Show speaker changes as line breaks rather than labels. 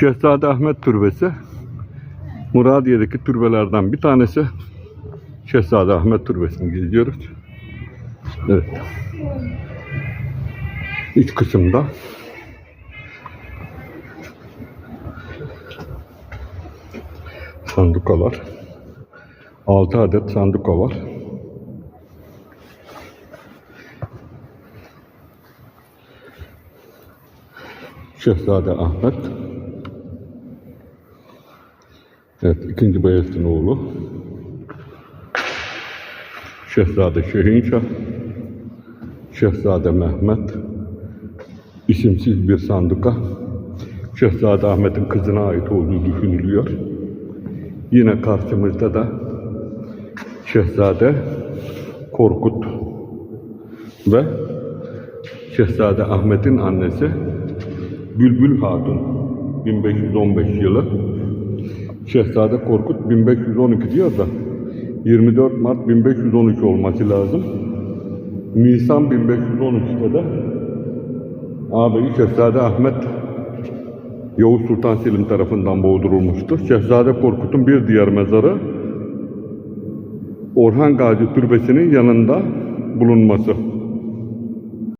Şehzade Ahmet Türbesi Muradiye'deki türbelerden bir tanesi. Şehzade Ahmet Türbesi'ni geziyoruz. Evet. İç kısımda sandukalar. 6 adet sanduka var. Şehzade Ahmet. Evet, ikinci Bayezid'in oğlu. Şehzade Şehinşah. Şehzade Mehmet. İsimsiz bir sanduka. Şehzade Ahmet'in kızına ait olduğu düşünülüyor. Yine karşımızda da Şehzade Korkut ve Şehzade Ahmet'in annesi Bülbül Hatun 1515 yılı Şehzade Korkut 1512 diyor da 24 Mart 1513 olması lazım. Nisan 1513'te de ağabeyi Şehzade Ahmet Yavuz Sultan Selim tarafından boğdurulmuştu. Şehzade Korkut'un bir diğer mezarı Orhan Gazi Türbesi'nin yanında bulunması.